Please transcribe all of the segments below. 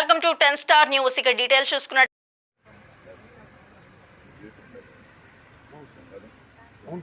welcome to ten star news ఇక details చూసుకున్నట్టు అవును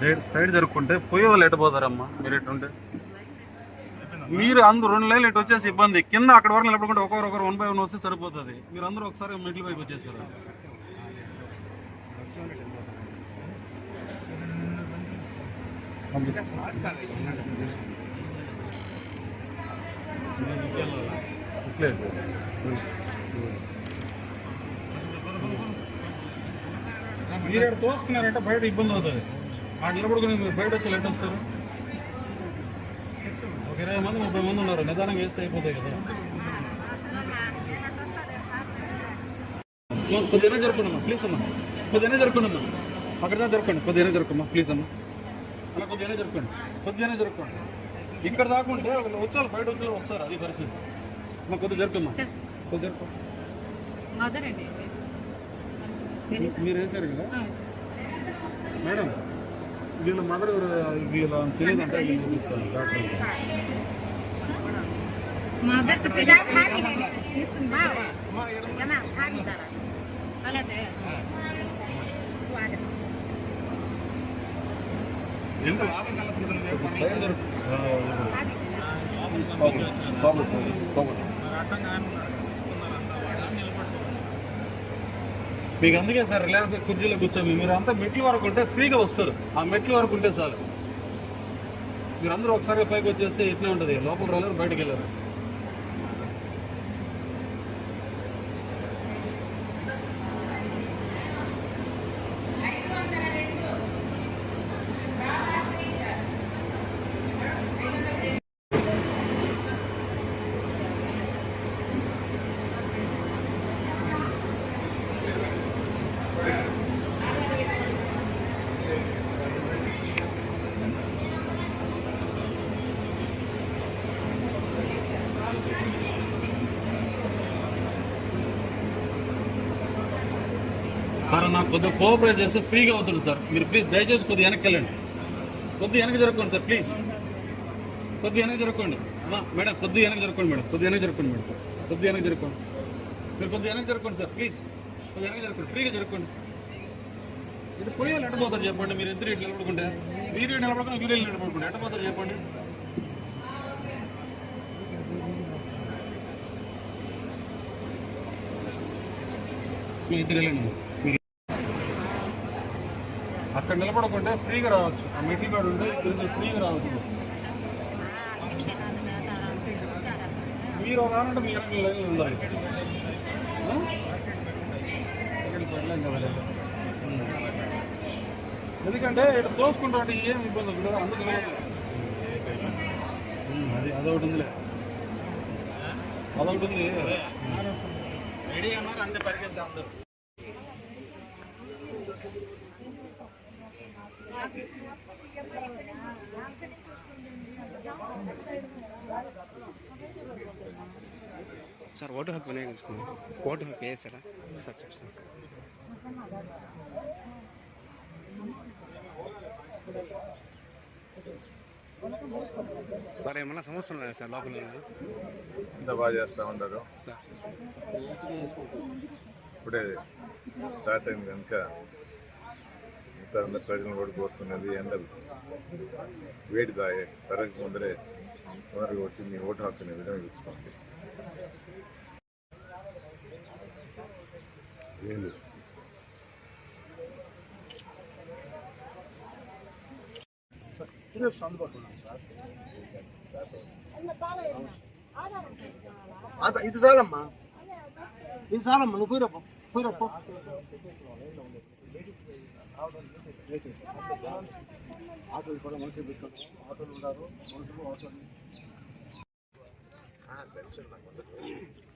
సైడ్ సైడ్ జరుపుకుంటే పోయే వాళ్ళు ఎటు పోతారమ్మా. మీరు ఎటుంటే మీరు అందరు రెండు లైన్లు ఇటు వచ్చేసి ఇబ్బంది. కింద అక్కడ వరకు నిలబడుకుంటే ఒకరు ఒకరు వన్ బై వన్ వస్తే సరిపోతుంది. మీరు అందరూ ఒకసారి మిడిల్ వైపు వచ్చేసారు. మీరు ఇక్కడ తోసుకున్నారంటే బయట ఇబ్బంది అవుతుంది. ఆ నిలబడుకుని మీరు బయట వచ్చి లెట్ వస్తారు ఒక ఇరవై మంది ముప్పై మంది ఉన్నారు. నిదానంగా వేస్తే అయిపోతాయి కదా. కొద్దిగా జరుపుకోండి అమ్మా ప్లీజ్ అమ్మా. కొద్దిగా జరుపుకోండి అమ్మా. అక్కడ జరుపుకోండి. కొద్దిగా జరుపుకోమ్మా ప్లీజ్ అమ్మా. అలా కొద్దిగా జరుపుకోండి. కొద్దిగానే జరుపుకోండి. ఇక్కడ దాకా ఉంటే ఒక వచ్చారు బయట వచ్చి వస్తారు అది పరిస్థితి. అమ్మా కొద్దిగా జరుపుకోమ్మా కొద్దిగా జరుపు మదర్ అండి. మీరు వేశారు కదా? మేడం వీళ్ళ మదర్ వీళ్ళ తెలియదు అంటే వీళ్ళు చూపిస్తాను. డాక్టర్ మదర్ తీసుకుందా అలాగే. సైడ్ జరుపు. ఆ, బాబు, బాబు, బాబు. మీకు అందుకే సార్ రిలయన్స్ కుర్చీలో కూర్చోమి. మీరు అంతా మెట్ల వరకు ఉంటే ఫ్రీగా వస్తారు. ఆ మెట్ల వరకు ఉంటే చాలు. మీరు అందరూ ఒకసారి పైకి వచ్చేస్తే ఇట్లా ఉంటుంది. లోపల రోజు బయటకు వెళ్ళారు. సార్ నాకు కొద్దిగా కోఆపరేట్ చేస్తే ఫ్రీగా అవుతుంది సార్. మీరు ప్లీజ్ దయచేసి కొద్దిగా వెనక్కి వెళ్ళండి. కొద్దిగా వెనక జరుపుకోండి సార్ ప్లీజ్ కొద్దిగా వెనక జరుపుకోండి మేడం కొద్దిగా వెనక జరుపుకోండి మేడం. కొద్దిగా వెనక జరుపుకోండి మేడం. కొద్దిగా వెనక జరుపుకోండి మీరు కొద్దిగా వెనక జరుపుకోండి సార్ ప్లీజ్ కొద్దిగా వెనక జరుపుకోండి ఫ్రీగా జరుపుకోండి ఇది పోయి వాళ్ళు ఎట్టపోతారు చెప్పండి. మీరు ఇద్దరు ఇటు నిలబడుకుంటే? మీరు ఇటు మీరు ఇల్లు నిలబడుకుంటే ఎట్టపోతారు చెప్పండి. మీరు ఇద్దరు వెళ్ళండి. అక్కడ నిలబడకుంటే ఫ్రీగా రావచ్చు. ఆ మెట్ల కాడ ఉంటే ఫ్రీగా రావచ్చు. మీరు ఆనంటే మీ వెనక లైన్లో ఉండాలి. ఎందుకంటే ఇక్కడ తోసుకుంటా ఉంటే ఏం ఇబ్బంది ఉండదు. అందుకు అది అదొకటి ఉందిలే. అదొకటి ఉంది రెడీ అన్నారు అంతే పరిగెత్తా అందరు. సార్ ఓటు హక్కు వినియోగించుకోండి. ఓటు హక్కు వేసారా సార్? చెప్తాను సార్. సార్ ఏమన్నా సమస్య ఉన్నాయా సార్ లోపల? అంతా బాగా చేస్తూ ఉంటారు. సార్. ఇప్పుడే స్టార్ట్ అయింది కనుక చెప్తా ఉన్న ప్రజలను ఓడిపోతున్నది ఎండలు వేడి దాయే పెరగక ముందరే తొందరగా వచ్చి మీ ఓటు హక్కుని విధంగా ఇచ్చుకోండి ఇది చాలమ్మా. ఇది చాలమ్మా నువ్వు పోయిరా పోయిరా ఆటోలు కూడా మనుషులు పెట్టుకుంటాం ఆటోలు ఉన్నారు. మనుషులు ఆటోలు టెన్షన్ నాకు